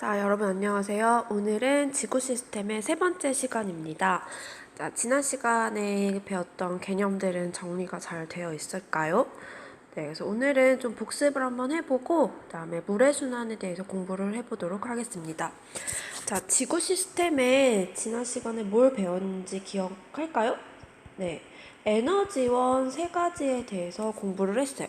자, 여러분 안녕하세요. 오늘은 지구 시스템의 세 번째 시간입니다. 자, 지난 시간에 배웠던 개념들은 정리가 잘 되어 있을까요? 네, 그래서 오늘은 좀 복습을 한번 해보고, 그다음에 물의 순환에 대해서 공부를 해보도록 하겠습니다. 자, 지구 시스템에 지난 시간에 뭘 배웠는지 기억할까요? 네. 에너지원 세 가지에 대해서 공부를 했어요.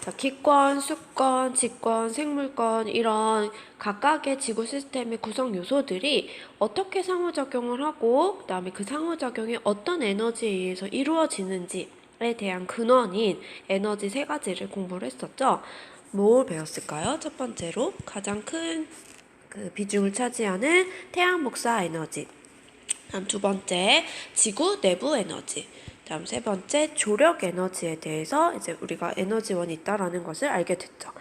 자, 기권, 수권, 직권, 생물권 이런 각각의 지구 시스템의 구성 요소들이 어떻게 상호작용을 하고 그다음에 그 상호작용이 어떤 에너지에 의해서 이루어지는지에 대한 근원인 에너지 세 가지를 공부를 했었죠. 뭘 배웠을까요? 첫 번째로 가장 큰 그 비중을 차지하는 태양 복사 에너지. 다음 두 번째 지구 내부 에너지. 다음 세 번째 조력 에너지에 대해서 이제 우리가 에너지원이 있다라는 것을 알게 됐죠.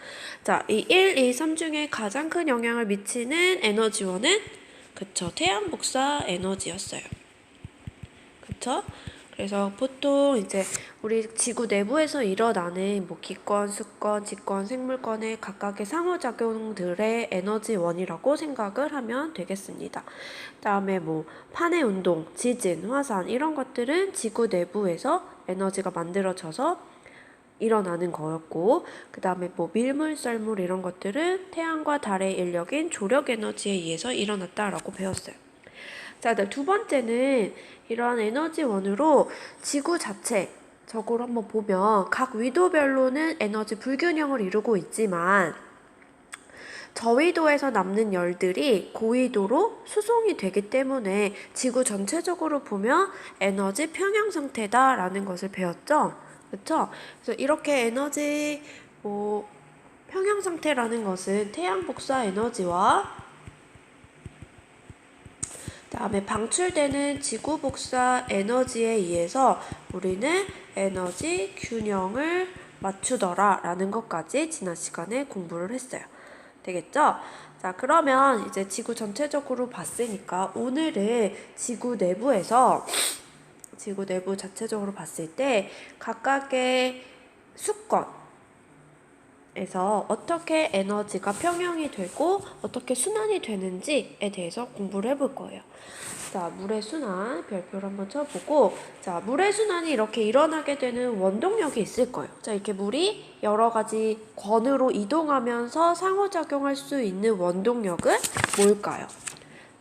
자, 이 1, 2, 3 중에 가장 큰 영향을 미치는 에너지원은 그쵸 태양 복사 에너지였어요. 그쵸? 그래서 보통 이제 우리 지구 내부에서 일어나는 뭐 기권, 수권, 직권, 생물권의 각각의 상호작용들의 에너지원이라고 생각을 하면 되겠습니다. 다음에 뭐 판의 운동, 지진, 화산 이런 것들은 지구 내부에서 에너지가 만들어져서 일어나는 거였고 그 다음에 뭐 밀물, 썰물 이런 것들은 태양과 달의 인력인 조력 에너지에 의해서 일어났다라고 배웠어요. 자, 두 번째는 이러한 에너지원으로 지구 자체 적으로 한번 보면 각 위도별로는 에너지 불균형을 이루고 있지만 저위도에서 남는 열들이 고위도로 수송이 되기 때문에 지구 전체적으로 보면 에너지 평형 상태다라는 것을 배웠죠. 그렇죠? 그래서 이렇게 에너지 뭐 평형 상태라는 것은 태양 복사 에너지와 다음에 방출되는 지구 복사 에너지에 의해서 우리는 에너지 균형을 맞추더라 라는 것까지 지난 시간에 공부를 했어요. 되겠죠? 자, 그러면 이제 지구 전체적으로 봤으니까 오늘은 지구 내부에서 지구 내부 자체적으로 봤을 때 각각의 수건, 에서 어떻게 에너지가 평형이 되고 어떻게 순환이 되는지에 대해서 공부를 해볼 거예요. 자, 물의 순환 별표를 한번 쳐보고 자, 물의 순환이 이렇게 일어나게 되는 원동력이 있을 거예요. 자, 이렇게 물이 여러 가지 권으로 이동하면서 상호작용할 수 있는 원동력은 뭘까요?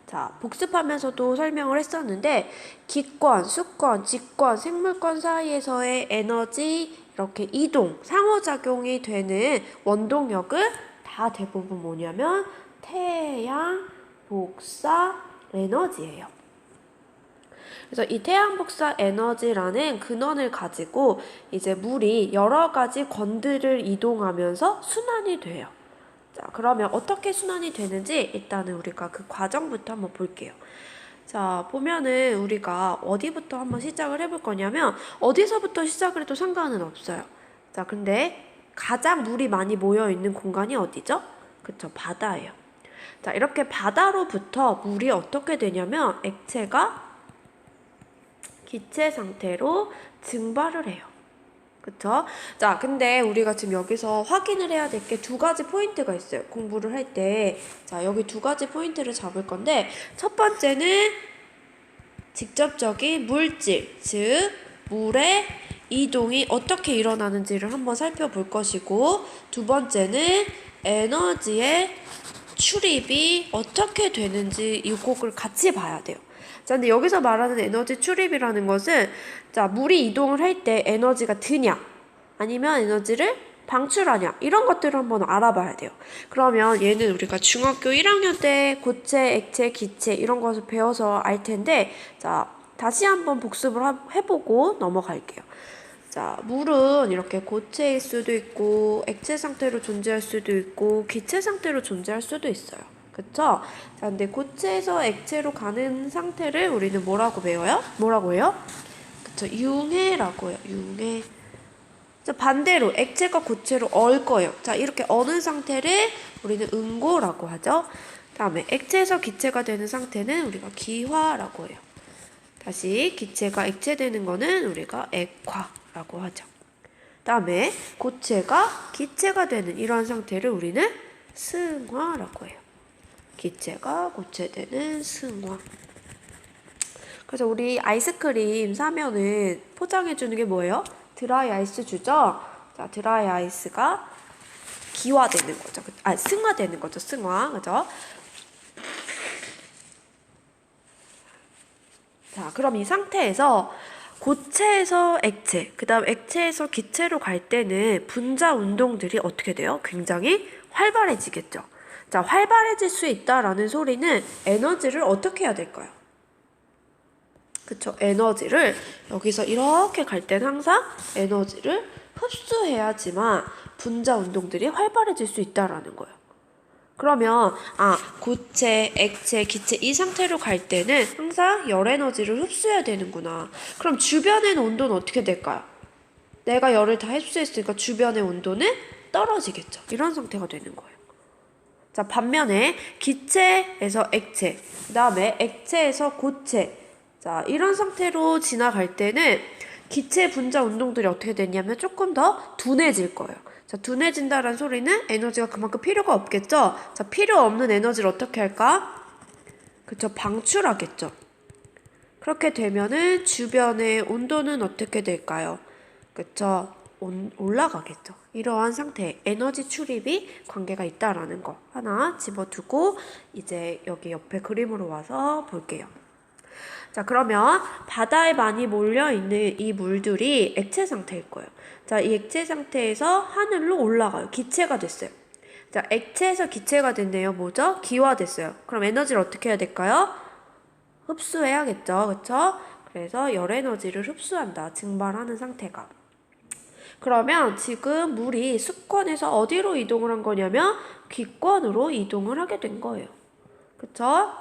자, 복습하면서도 설명을 했었는데 기권, 수권, 직권, 생물권 사이에서의 에너지 이렇게 이동, 상호작용이 되는 원동력은 다 대부분 뭐냐면 태양 복사 에너지예요. 그래서 이 태양 복사 에너지라는 근원을 가지고 이제 물이 여러 가지 권들을 이동하면서 순환이 돼요. 자, 그러면 어떻게 순환이 되는지 일단은 우리가 그 과정부터 한번 볼게요. 자, 보면은 우리가 어디부터 한번 시작을 해볼 거냐면 어디서부터 시작을 해도 상관은 없어요. 자, 근데 가장 물이 많이 모여 있는 공간이 어디죠? 그쵸, 바다예요. 자, 이렇게 바다로부터 물이 어떻게 되냐면 액체가 기체 상태로 증발을 해요. 그쵸? 자, 근데 우리가 지금 여기서 확인을 해야 될 게 두 가지 포인트가 있어요. 공부를 할 때. 자, 여기 두 가지 포인트를 잡을 건데, 첫 번째는 직접적인 물질, 즉, 물의 이동이 어떻게 일어나는지를 한번 살펴볼 것이고, 두 번째는 에너지의 출입이 어떻게 되는지 이 곡을 같이 봐야 돼요. 자, 근데 여기서 말하는 에너지 출입이라는 것은 자, 물이 이동을 할 때 에너지가 드냐 아니면 에너지를 방출하냐 이런 것들을 한번 알아봐야 돼요. 그러면 얘는 우리가 중학교 1학년 때 고체, 액체, 기체 이런 것을 배워서 알 텐데 자, 다시 한번 복습을 해보고 넘어갈게요. 자, 물은 이렇게 고체일 수도 있고 액체 상태로 존재할 수도 있고 기체 상태로 존재할 수도 있어요. 그쵸? 자, 근데 고체에서 액체로 가는 상태를 우리는 뭐라고 배워요? 뭐라고 해요? 그쵸? 융해라고 해요. 융해. 자, 반대로 액체가 고체로 얼 거예요. 자, 이렇게 어는 상태를 우리는 응고라고 하죠. 다음에 액체에서 기체가 되는 상태는 우리가 기화라고 해요. 다시 기체가 액체되는 거는 우리가 액화라고 하죠. 다음에 고체가 기체가 되는 이러한 상태를 우리는 승화라고 해요. 기체가 고체되는 승화. 그래서 우리 아이스크림 사면은 포장해 주는 게 뭐예요? 드라이 아이스 주죠? 자, 드라이 아이스가 기화되는 거죠. 그- 아, 승화되는 거죠. 승화. 그죠? 자, 그럼 이 상태에서 고체에서 액체, 그 다음 액체에서 기체로 갈 때는 분자 운동들이 어떻게 돼요? 굉장히 활발해지겠죠. 자, 활발해질 수 있다라는 소리는 에너지를 어떻게 해야 될까요? 그쵸. 에너지를 여기서 이렇게 갈 때는 항상 에너지를 흡수해야지만 분자 운동들이 활발해질 수 있다라는 거예요. 그러면 아 고체, 액체, 기체 이 상태로 갈 때는 항상 열 에너지를 흡수해야 되는구나. 그럼 주변의 온도는 어떻게 될까요? 내가 열을 다 흡수했으니까 주변의 온도는 떨어지겠죠. 이런 상태가 되는 거예요. 자 반면에 기체에서 액체, 그 다음에 액체에서 고체, 자 이런 상태로 지나갈 때는 기체 분자 운동들이 어떻게 되냐면 조금 더 둔해질 거예요. 자, 둔해진다는 소리는 에너지가 그만큼 필요가 없겠죠? 자, 필요 없는 에너지를 어떻게 할까? 그쵸, 방출하겠죠. 그렇게 되면은 주변의 온도는 어떻게 될까요? 그쵸, 온, 올라가겠죠. 이러한 상태, 에너지 출입이 관계가 있다라는 거 하나 집어두고 이제 여기 옆에 그림으로 와서 볼게요. 자, 그러면 바다에 많이 몰려 있는 이 물들이 액체 상태일 거예요. 자, 이 액체 상태에서 하늘로 올라가요. 기체가 됐어요. 자, 액체에서 기체가 됐네요. 뭐죠? 기화됐어요. 그럼 에너지를 어떻게 해야 될까요? 흡수해야겠죠. 그쵸? 그래서 열 에너지를 흡수한다. 증발하는 상태가. 그러면 지금 물이 수권에서 어디로 이동을 한 거냐면 기권으로 이동을 하게 된 거예요. 그쵸?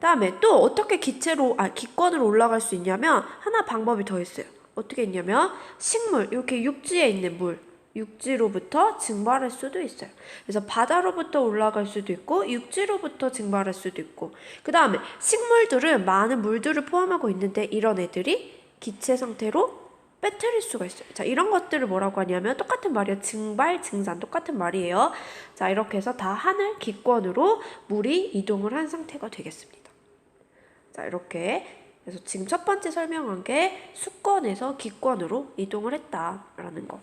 다음에 또 어떻게 기체로, 아, 기권으로 올라갈 수 있냐면 하나 방법이 더 있어요. 어떻게 있냐면 식물, 이렇게 육지에 있는 물, 육지로부터 증발할 수도 있어요. 그래서 바다로부터 올라갈 수도 있고 육지로부터 증발할 수도 있고 그 다음에 식물들은 많은 물들을 포함하고 있는데 이런 애들이 기체 상태로 빼뜨릴 수가 있어요. 자, 이런 것들을 뭐라고 하냐면 똑같은 말이에요. 증발, 증산 똑같은 말이에요. 자, 이렇게 해서 다 하늘 기권으로 물이 이동을 한 상태가 되겠습니다. 자, 이렇게 그래서 지금 첫 번째 설명한 게 수권에서 기권으로 이동을 했다라는 거.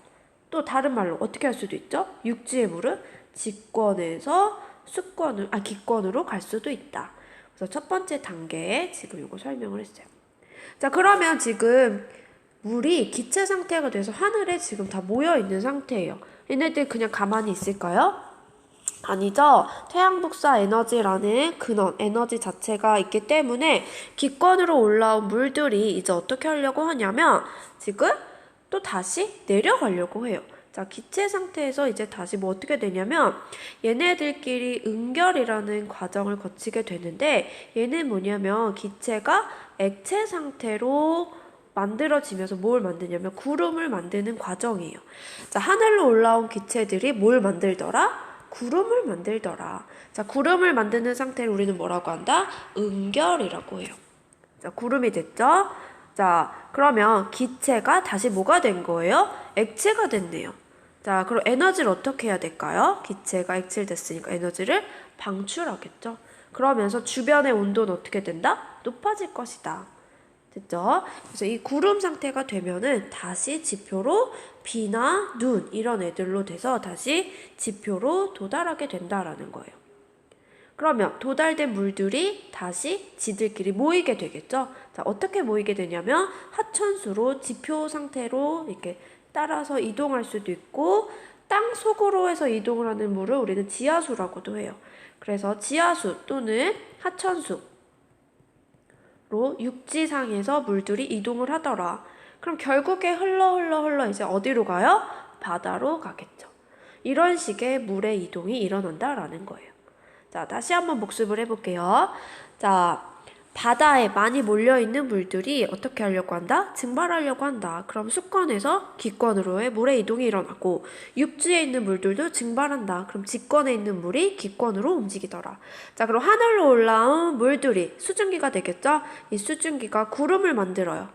또 다른 말로 어떻게 할 수도 있죠? 육지의 물은 직권에서 수권을 아 기권으로 갈 수도 있다. 그래서 첫 번째 단계에 지금 이거 설명을 했어요. 자, 그러면 지금 물이 기체 상태가 돼서 하늘에 지금 다 모여 있는 상태예요. 얘네들 그냥 가만히 있을까요? 아니죠. 태양 복사 에너지라는 근원, 에너지 자체가 있기 때문에 기권으로 올라온 물들이 이제 어떻게 하려고 하냐면 지금 또 다시 내려가려고 해요. 자, 기체 상태에서 이제 다시 뭐 어떻게 되냐면 얘네들끼리 응결이라는 과정을 거치게 되는데 얘는 뭐냐면 기체가 액체 상태로 만들어지면서 뭘 만드냐면 구름을 만드는 과정이에요. 자, 하늘로 올라온 기체들이 뭘 만들더라? 구름을 만들더라. 자, 구름을 만드는 상태를 우리는 뭐라고 한다? 응결이라고 해요. 자, 구름이 됐죠? 자, 그러면 기체가 다시 뭐가 된 거예요? 액체가 됐네요. 자, 그럼 에너지를 어떻게 해야 될까요? 기체가 액체를 됐으니까 에너지를 방출하겠죠. 그러면서 주변의 온도는 어떻게 된다? 높아질 것이다. 됐죠? 그래서 이 구름 상태가 되면은 다시 지표로 비나 눈 이런 애들로 돼서 다시 지표로 도달하게 된다라는 거예요. 그러면 도달된 물들이 다시 지들끼리 모이게 되겠죠? 자, 어떻게 모이게 되냐면 하천수로 지표 상태로 이렇게 따라서 이동할 수도 있고 땅 속으로 해서 이동을 하는 물을 우리는 지하수라고도 해요. 그래서 지하수 또는 하천수 로 육지상에서 물들이 이동을 하더라. 그럼 결국에 흘러 흘러 흘러 이제 어디로 가요? 바다로 가겠죠. 이런 식의 물의 이동이 일어난다라는 거예요. 자, 다시 한번 복습을 해볼게요. 자, 바다에 많이 몰려있는 물들이 어떻게 하려고 한다? 증발하려고 한다. 그럼 수권에서 기권으로의 물의 이동이 일어나고 육지에 있는 물들도 증발한다. 그럼 직권에 있는 물이 기권으로 움직이더라. 자, 그럼 하늘로 올라온 물들이 수증기가 되겠죠? 이 수증기가 구름을 만들어요.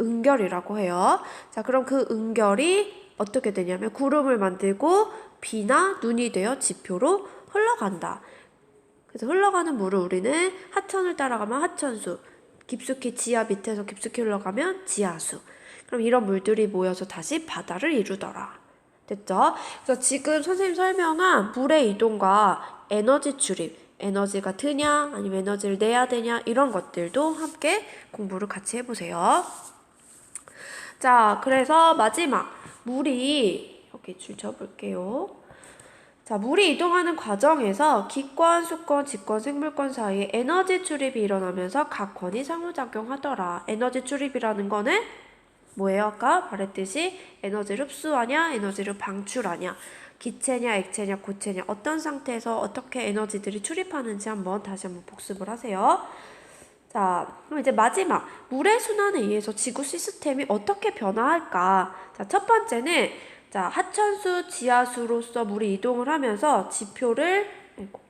응결이라고 해요. 자, 그럼 그 응결이 어떻게 되냐면 구름을 만들고 비나 눈이 되어 지표로 흘러간다. 그래서 흘러가는 물을 우리는 하천을 따라가면 하천수, 깊숙이 지하 밑에서 깊숙이 흘러가면 지하수. 그럼 이런 물들이 모여서 다시 바다를 이루더라. 됐죠? 그래서 지금 선생님 설명한 물의 이동과 에너지 출입, 에너지가 드냐, 아니면 에너지를 내야 되냐, 이런 것들도 함께 공부를 같이 해보세요. 자, 그래서 마지막. 물이, 여기 줄 쳐볼게요. 자, 물이 이동하는 과정에서 기권, 수권, 직권, 생물권 사이에 에너지 출입이 일어나면서 각 권이 상호작용하더라. 에너지 출입이라는 거는 뭐예요? 아까 말했듯이 에너지를 흡수하냐, 에너지를 방출하냐, 기체냐, 액체냐, 고체냐, 어떤 상태에서 어떻게 에너지들이 출입하는지 한번 다시 한번 복습을 하세요. 자, 그럼 이제 마지막. 물의 순환에 의해서 지구 시스템이 어떻게 변화할까? 자, 첫 번째는, 자, 하천수, 지하수로서 물이 이동을 하면서 지표를, 아이고,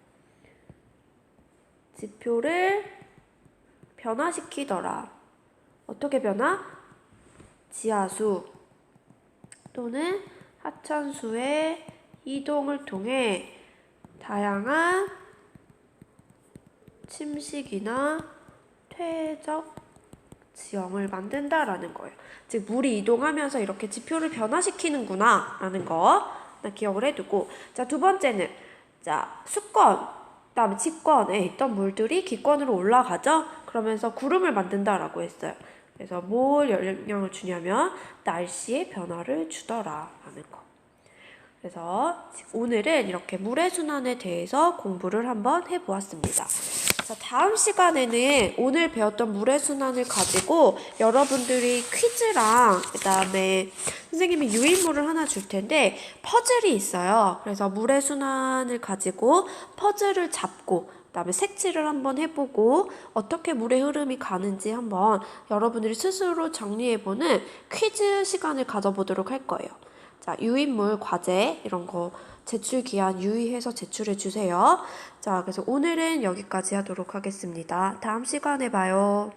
지표를 변화시키더라. 어떻게 변화? 지하수 또는 하천수의 이동을 통해 다양한 침식이나 퇴적 지형을 만든다라는 거예요. 즉 물이 이동하면서 이렇게 지표를 변화시키는구나라는 거나 기억을 해두고 자 두 번째는 자 수권 그다음에 직권에 있던 물들이 기권으로 올라가죠. 그러면서 구름을 만든다라고 했어요. 그래서 뭘 영향을 주냐면 날씨의 변화를 주더라라는 거. 그래서 오늘은 이렇게 물의 순환에 대해서 공부를 한번 해보았습니다. 자, 다음 시간에는 오늘 배웠던 물의 순환을 가지고 여러분들이 퀴즈랑 그 다음에 선생님이 유인물을 하나 줄 텐데 퍼즐이 있어요. 그래서 물의 순환을 가지고 퍼즐을 잡고 그다음에 색칠을 한번 해보고 어떻게 물의 흐름이 가는지 한번 여러분들이 스스로 정리해보는 퀴즈 시간을 가져보도록 할 거예요. 자, 유인물, 과제 이런 거 제출 기한 유의해서 제출해 주세요. 자, 그래서 오늘은 여기까지 하도록 하겠습니다. 다음 시간에 봐요.